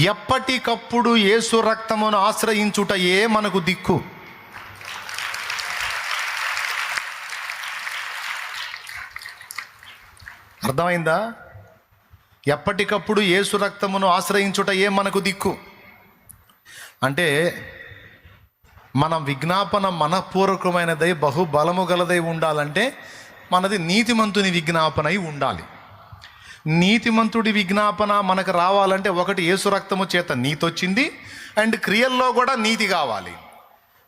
ఎప్పటికప్పుడు యేసు రక్తమును ఆశ్రయించుట ఏ మనకు దిక్కు? అర్థమైందా? ఎప్పటికప్పుడు ఏసు రక్తమును ఆశ్రయించుట ఏ మనకు దిక్కు? అంటే మన విజ్ఞాపన మనపూర్వకమైనదై బహుబలము గలదై ఉండాలంటే మనది నీతిమంతుని విజ్ఞాపన అయి ఉండాలి. నీతిమంతుడి విజ్ఞాపన మనకు రావాలంటే ఒకటి యేసు రక్తము చేత నీతి వచ్చింది అండ్ క్రియల్లో కూడా నీతి కావాలి.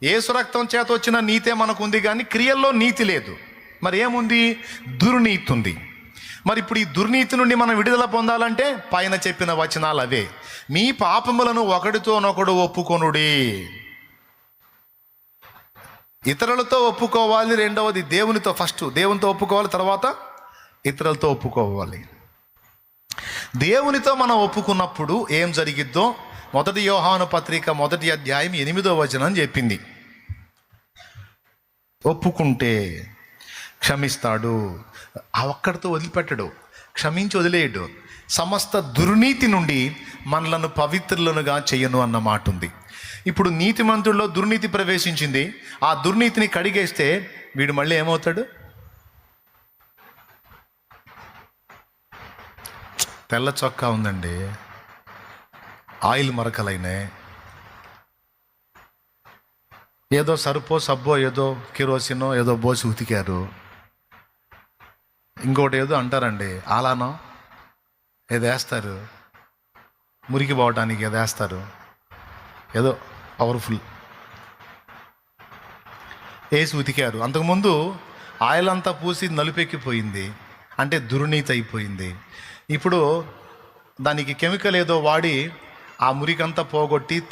ఏసు రక్తం చేత వచ్చిన నీతే మనకు ఉంది కానీ క్రియల్లో నీతి లేదు. మరి ఏముంది? దుర్నీతి ఉంది. మరి ఇప్పుడు ఈ దుర్నీతి నుండి మనం విడుదల పొందాలంటే పైన చెప్పిన వచనాలు అవే. మీ పాపములను ఒకడితోనొకడు ఒప్పుకొనుడి. ఇతరులతో ఒప్పుకోవాలి రెండవది దేవునితో ఫస్ట్ దేవునితో ఒప్పుకోవాలి తర్వాత ఇతరులతో ఒప్పుకోవాలి. దేవునితో మనం ఒప్పుకున్నప్పుడు ఏం జరిగిద్దో మొదటి యోహాను పత్రిక మొదటి అధ్యాయం ఎనిమిదో వచనం చెప్పింది. ఒప్పుకుంటే క్షమిస్తాడు. ఆ ఒక్కడితో వదిలిపెట్టడు. క్షమించి వదిలేయడు. సమస్త దుర్నీతి నుండి మనలను పవిత్రులనుగా చేయను అన్న మాట ఉంది. ఇప్పుడు నీతిమంతుల్లో దుర్నీతి ప్రవేశించింది. ఆ దుర్నీతిని కడిగేస్తే వీడు మళ్ళీ ఏమవుతాడు? తెల్ల చొక్కా ఉందండి. ఆయిల్ మరకలైనాయి ఏదో సరుపో సబ్బో ఏదో కిరోసినో ఏదో బోసి ఉతికారు. ఇంకోటి ఏదో అంటారండి అలానో ఏదో వేస్తారు మురికి పోవటానికి ఏదో వేస్తారు ఏదో పవర్ఫుల్. వేసి ఉతికారు. అంతకుముందు ఆయిల్ అంతా పూసి నలుపెక్కిపోయింది. అంటే దుర్నీతి అయిపోయింది ఇప్పుడు దానికి కెమికల్ ఏదో వాడి ఆ మురికంతా పోగొట్టి